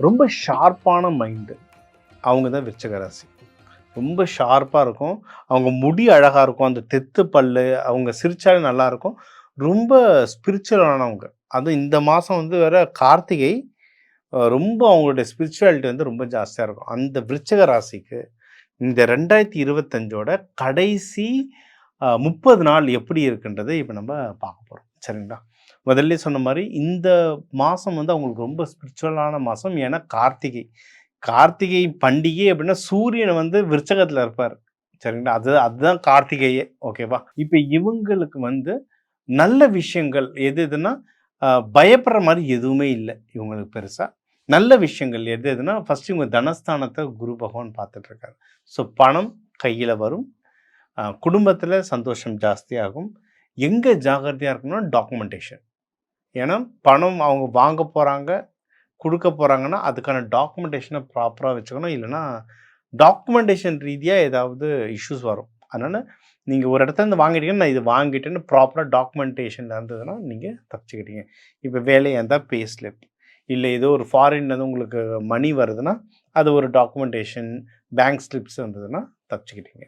ரொம்ப ஷார்ப்பான மைண்டு அவங்க தான் விருச்சக ராசி. ரொம்ப ஷார்ப்பாக இருக்கும். அவங்க முடி அழகாக இருக்கும். அந்த தெத்து பல்லு அவங்க சிரிச்சாலே நல்லா இருக்கும். ரொம்ப ஸ்பிரிச்சுவலானவங்க அதுவும் இந்த மாதம் வந்து வேற கார்த்திகை ரொம்ப அவங்களுடைய ஸ்பிரிச்சுவாலிட்டி வந்து ரொம்ப ஜாஸ்தியாக இருக்கும். அந்த விருச்சக ராசிக்கு இந்த ரெண்டாயிரத்தி இருபத்தஞ்சோட கடைசி முப்பது நாள் எப்படி இருக்குன்றதை இப்போ நம்ம பார்க்க போகிறோம் சரிங்களா? முதல்ல சொன்ன மாதிரி இந்த மாதம் வந்து அவங்களுக்கு ரொம்ப ஸ்பிரிச்சுவலான மாதம் ஏன்னா கார்த்திகை. கார்த்திகை பண்டிகை அப்படின்னா சூரியன் வந்து விருச்சகத்தில் இருப்பார். சரிங்களா? அது அதுதான் கார்த்திகையே. ஓகேவா இப்போ இவங்களுக்கு வந்து நல்ல விஷயங்கள் எது எதுனா பயப்படுற மாதிரி எதுவுமே இல்லை இவங்களுக்கு பெருசாக நல்ல விஷயங்கள் எது எதுனா ஃபர்ஸ்ட் இவங்க தனஸ்தானத்தை குரு பகவான் பார்த்துட்ருக்காரு ஸோ பணம் கையில் வரும். குடும்பத்தில் சந்தோஷம் ஜாஸ்தியாகும். எங்கே ஜாகிரதையாக இருக்கணும்னா டாக்குமெண்டேஷன் ஏன்னா பணம் அவங்க வாங்க போகிறாங்க கொடுக்க போகிறாங்கன்னா அதுக்கான டாக்குமெண்டேஷனை ப்ராப்பராக வச்சுக்கணும். இல்லைன்னா டாக்குமெண்டேஷன் ரீதியாக ஏதாவது இஷ்யூஸ் வரும். அதனால் நீங்கள் ஒரு இடத்துல இருந்து வாங்கிட்டீங்கன்னா நான் இது வாங்கிட்டேன்னு ப்ராப்பராக டாக்குமெண்டேஷன் இருந்ததுன்னா நீங்கள் தப்பிச்சுக்கிட்டீங்க. இப்போ வேலையாக இருந்தால் பே ஸ்லிப் இல்லை ஏதோ ஒரு ஃபாரின்லேருந்து உங்களுக்கு மணி வருதுன்னா அது ஒரு டாக்குமெண்டேஷன் பேங்க் ஸ்லிப்ஸ் வந்ததுன்னா தப்பிச்சுக்கிட்டீங்க.